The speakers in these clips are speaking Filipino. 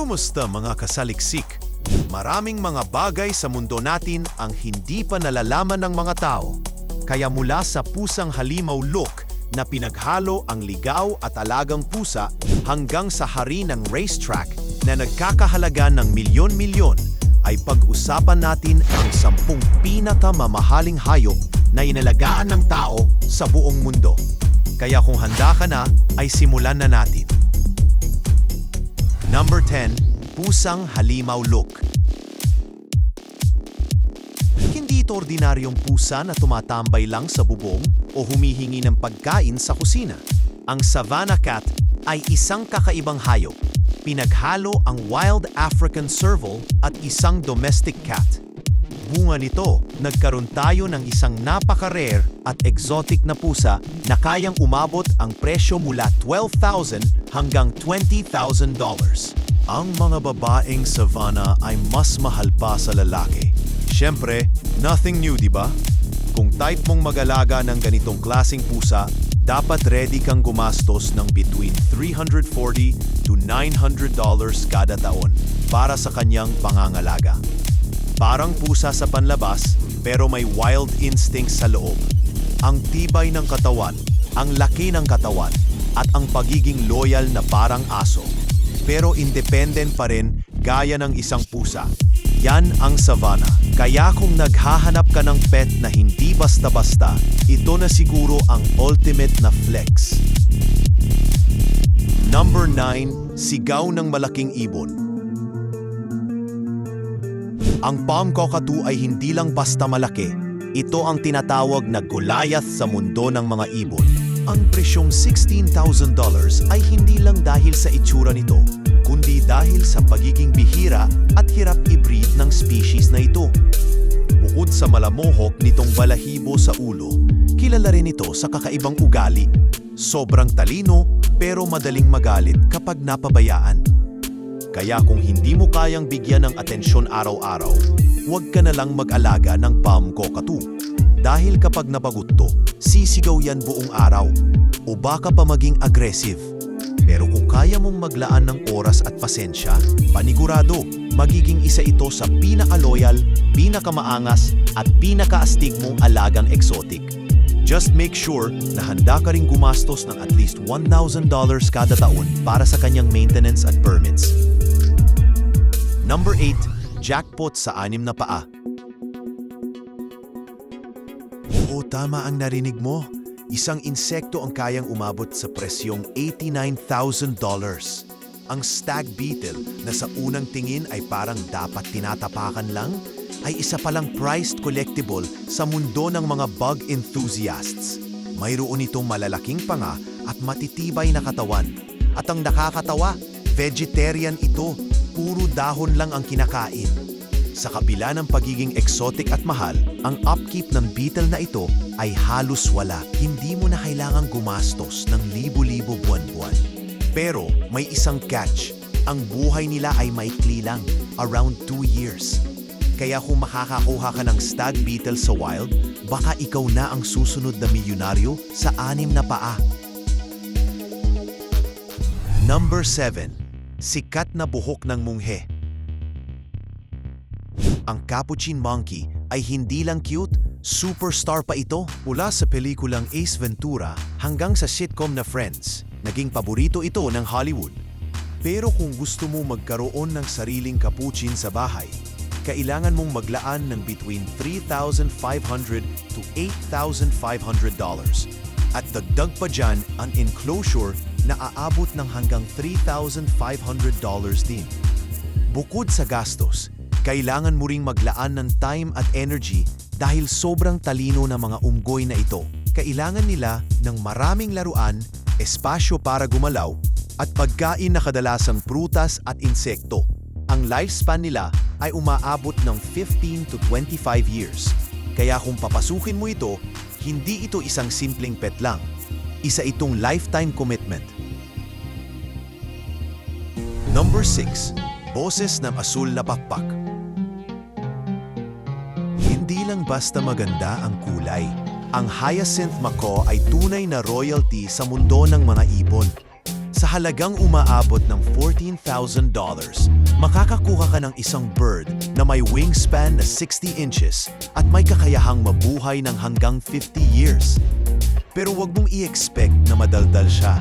Kumusta mga kasaliksik? Maraming mga bagay sa mundo natin ang hindi pa nalalaman ng mga tao. Kaya mula sa pusang halimaw look na pinaghalo ang ligaw at alagang pusa hanggang sa hari ng racetrack na nagkakahalaga ng milyon-milyon ay pag-usapan natin ang sampung pinakamamahaling hayop na inalagaan ng tao sa buong mundo. Kaya kung handa ka na, ay simulan na natin. Number 10, Pusang Halimaw Look. Hindi ito ordinaryong pusa na tumatambay lang sa bubong o humihingi ng pagkain sa kusina. Ang Savannah Cat ay isang kakaibang hayop. Pinaghalo ang wild African serval at isang domestic cat. Bunga nito, nagkaroon tayo ng isang napaka-rare at exotic na pusa na kayang umabot ang presyo mula $12,000 hanggang $20,000. Ang mga babaeng savannah ay mas mahal pa sa lalaki. Siyempre, nothing new, di ba? Kung type mong mag-alaga ng ganitong klasing pusa, dapat ready kang gumastos ng between $340 to $900 kada taon para sa kanyang pangangalaga. Parang pusa sa panlabas, pero may wild instincts sa loob. Ang tibay ng katawan, ang laki ng katawan, at ang pagiging loyal na parang aso. Pero independent pa rin gaya ng isang pusa. Yan ang savannah. Kaya kung naghahanap ka ng pet na hindi basta-basta, ito na siguro ang ultimate na flex. Number 9, sigaw ng malaking ibon. Ang palm cockatoo ay hindi lang basta malaki. Ito ang tinatawag na Goliath sa mundo ng mga ibon. Ang presyong $16,000 ay hindi lang dahil sa itsura nito, kundi dahil sa pagiging bihira at hirap i-breed ng species na ito. Bukod sa malamohok nitong balahibo sa ulo, kilala rin ito sa kakaibang ugali. Sobrang talino pero madaling magalit kapag napabayaan. Kaya kung hindi mo kayang bigyan ng atensyon araw-araw, huwag ka na lang mag-alaga ng palm cockatoo. Dahil kapag napagot to, sisigaw yan buong araw. O baka pa maging aggressive. Pero kung kaya mong maglaan ng oras at pasensya, panigurado, magiging isa ito sa pinaka-loyal, pinaka-maangas at pinaka-astig mong alagang exotic. Just make sure na handa ka ring gumastos ng at least $1,000 kada taon para sa kanyang maintenance at permits. Number 8, jackpot sa anim na paa. Oo, tama ang narinig mo. Isang insekto ang kayang umabot sa presyong $89,000. Ang stag beetle na sa unang tingin ay parang dapat tinatapakan lang, ay isa palang prized collectible sa mundo ng mga bug enthusiasts. Mayroon itong malalaking panga at matitibay na katawan. At ang nakakatawa, vegetarian ito, puro dahon lang ang kinakain. Sa kabila ng pagiging exotic at mahal, ang upkeep ng beetle na ito ay halos wala. Hindi mo na kailangang gumastos ng libo-libo buwan-buwan. Pero may isang catch. Ang buhay nila ay maikli lang, around 2 years. Kaya kung makakakuha ka ng stag beetle sa wild, baka ikaw na ang susunod na milyonaryo sa anim na paa. Number 7. Sikat na buhok ng munghe. Ang capuchin monkey ay hindi lang cute, superstar pa ito. Mula sa pelikulang Ace Ventura hanggang sa sitcom na Friends, naging paborito ito ng Hollywood. Pero kung gusto mo magkaroon ng sariling capuchin sa bahay, kailangan mong maglaan ng between $3,500 to $8,500 dollars. At dagdag pa dyan ang enclosure na aabot ng hanggang $3,500 dollars din. Bukod sa gastos, kailangan mo ring maglaan ng time at energy dahil sobrang talino ng mga unggoy na ito. Kailangan nila ng maraming laruan, espasyo para gumalaw, at pagkain na kadalasang prutas at insekto. Ang lifespan nila ay umaabot ng 15 to 25 years. Kaya kung papasukin mo ito, hindi ito isang simpleng pet lang. Isa itong lifetime commitment. Number 6. Boses ng asul na pakpak. Hindi lang basta maganda ang kulay. Ang hyacinth macaw ay tunay na royalty sa mundo ng mga ibon. Sa halagang umaabot ng $14,000, makakakuha ka ng isang bird na may wingspan na 60 inches at may kakayahang mabuhay ng hanggang 50 years. Pero wag mong i-expect na madaldal siya.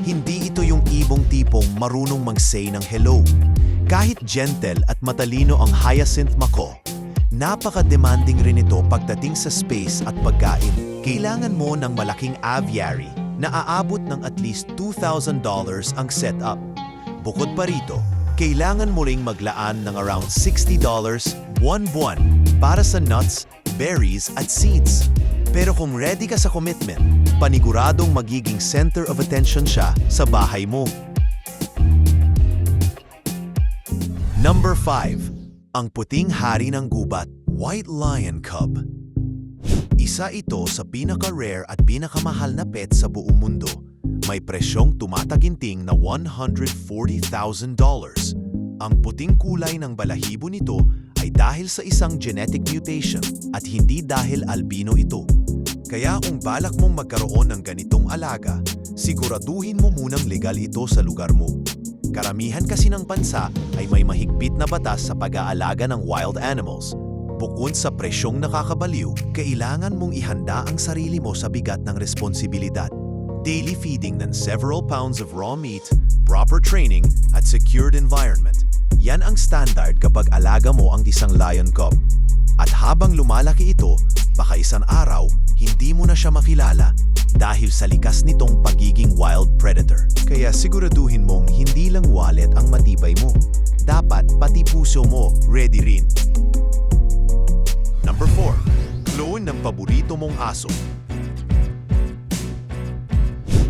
Hindi ito yung ibong tipong marunong mag-say ng hello. Kahit gentle at matalino ang hyacinth mako, napaka-demanding rin ito pagdating sa space at pagkain. Kailangan mo ng malaking aviary na aabot ng at least $2,000 ang setup. Bukod pa rito, kailangan mo ring maglaan ng around $60 one buwan para sa nuts, berries at seeds. Pero kung ready ka sa commitment, paniguradong magiging center of attention siya sa bahay mo. Number 5. Ang puting hari ng gubat, White Lion Cub. Isa ito sa pinaka-rare at pinakamahal na pet sa buong mundo. May presyong tumataginting na $140,000. Ang puting kulay ng balahibo nito ay dahil sa isang genetic mutation at hindi dahil albino ito. Kaya kung balak mong magkaroon ng ganitong alaga, siguraduhin mo munang legal ito sa lugar mo. Karamihan kasi ng bansa ay may mahigpit na batas sa pag-aalaga ng wild animals. Bukod sa presyong nakakabaliw, kailangan mong ihanda ang sarili mo sa bigat ng responsibilidad. Daily feeding ng several pounds of raw meat, proper training, at secured environment. Yan ang standard kapag alaga mo ang isang lion cub. At habang lumalaki ito, baka isang araw, hindi mo na siya makilala dahil sa likas nitong pagiging wild predator. Kaya siguraduhin mong hindi lang wallet ang matibay mo. Dapat pati puso mo ready rin. Number 4. Clone ng paborito mong aso.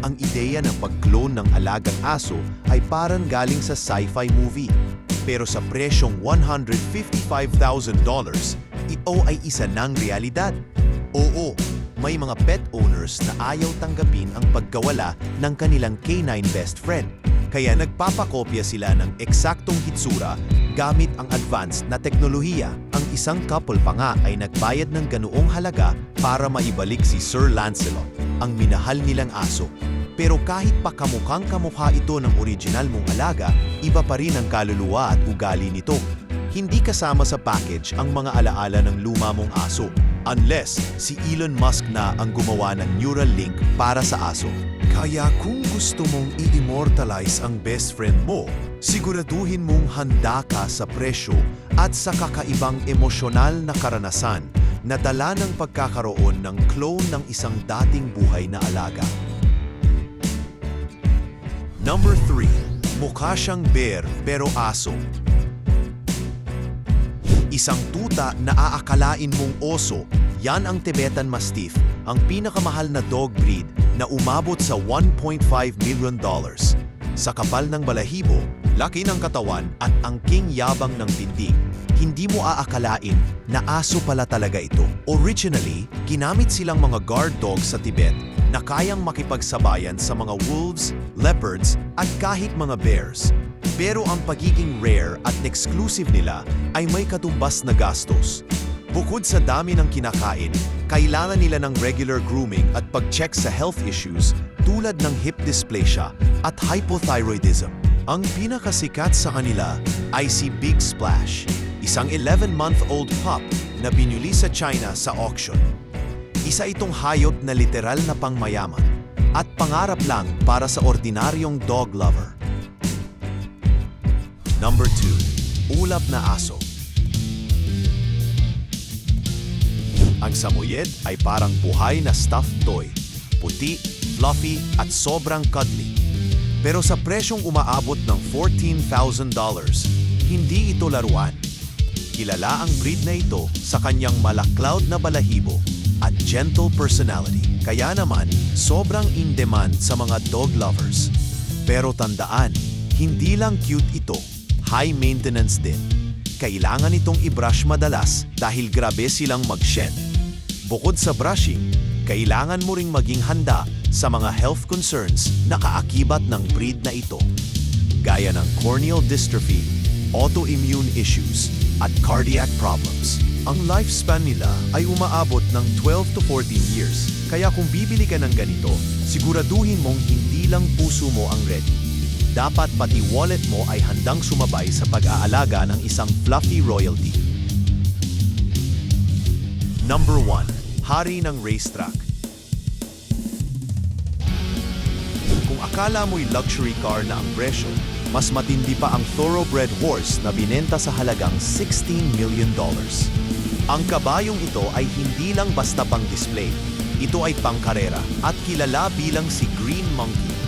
Ang ideya ng pag-clone ng alagang aso ay parang galing sa sci-fi movie. Pero sa presyong $155,000, ito ay isa ng realidad. Oo, may mga pet owners na ayaw tanggapin ang pagkawala ng kanilang canine best friend. Kaya nagpapakopya sila ng eksaktong hitsura gamit ang advanced na teknolohiya. Ang isang couple pa nga ay nagbayad ng ganoong halaga para maibalik si Sir Lancelot, ang minahal nilang aso. Pero kahit pa kamukhang kamukha ito ng original mong alaga, iba pa rin ang kaluluwa at ugali nito. Hindi kasama sa package ang mga alaala ng luma mong aso unless si Elon Musk na ang gumawa ng neural link para sa aso. Kaya kung gusto mong i-immortalize ang best friend mo, siguraduhin mong handa ka sa presyo at sa kakaibang emosyonal na karanasan na dala ng pagkakaroon ng clone ng isang dating buhay na alaga. Number 3. Mukha siyang bear pero aso. Isang tuta na aakalain mong oso, yan ang Tibetan Mastiff, ang pinakamahal na dog breed na umabot sa 1.5 million dollars. Sa kapal ng balahibo, laki ng katawan at angking yabang ng tindig, hindi mo aakalain na aso pala talaga ito. Originally, ginamit silang mga guard dogs sa Tibet na kayang makipagsabayan sa mga wolves, leopards at kahit mga bears. Pero ang pagiging rare at exclusive nila ay may katumbas na gastos. Bukod sa dami ng kinakain, kailangan nila ng regular grooming at pag-check sa health issues tulad ng hip dysplasia at hypothyroidism. Ang pinakasikat sa kanila ay si Big Splash, isang 11-month-old pup na binili sa China sa auction. Isa itong hayop na literal na pangmayaman at pangarap lang para sa ordinaryong dog lover. Number 2. Ulap na aso. Ang samoyed ay parang buhay na stuffed toy. Puti, fluffy at sobrang cuddly. Pero sa presyong umaabot ng $14,000, hindi ito laruan. Kilala ang breed na ito sa kanyang malaklawd na balahibo at gentle personality. Kaya naman, sobrang in-demand sa mga dog lovers. Pero tandaan, hindi lang cute ito, high maintenance din. Kailangan itong i-brush madalas dahil grabe silang mag-shed. Bukod sa brushing, kailangan mo ring maging handa sa mga health concerns na kaakibat ng breed na ito. Gaya ng corneal dystrophy, autoimmune issues, at cardiac problems. Ang lifespan nila ay umaabot ng 12 to 14 years. Kaya kung bibili ka ng ganito, siguraduhin mong hindi lang puso mo ang ready. Dapat pati wallet mo ay handang sumabay sa pag-aalaga ng isang fluffy royalty. Number 1. Hari ng racetrack. Kung akala mo'y luxury car na ang presyo, mas matindi pa ang thoroughbred horse na binenta sa halagang 16 million dollars. Ang kabayong ito ay hindi lang basta pang display. Ito ay pangkarera at kilala bilang si Green Monkey.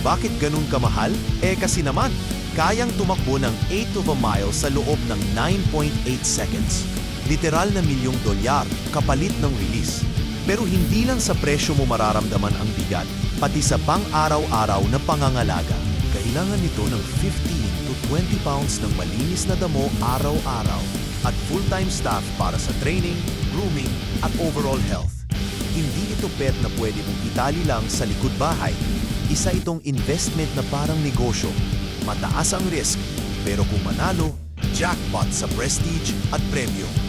Bakit ganun kamahal? Eh kasi naman, kayang tumakbo ng 8 of a mile sa loob ng 9.8 seconds. Literal na milyong dolyar kapalit ng release. Pero hindi lang sa presyo mo mararamdaman ang bigat, pati sa pang-araw-araw na pangangalaga. Kailangan nito ng 15 to 20 pounds ng malinis na damo araw-araw at full-time staff para sa training, grooming at overall health. Hindi ito pet na pwede mong itali lang sa likod bahay. Isa itong investment na parang negosyo. Mataas ang risk, pero kung manalo, jackpot sa prestige at premyo.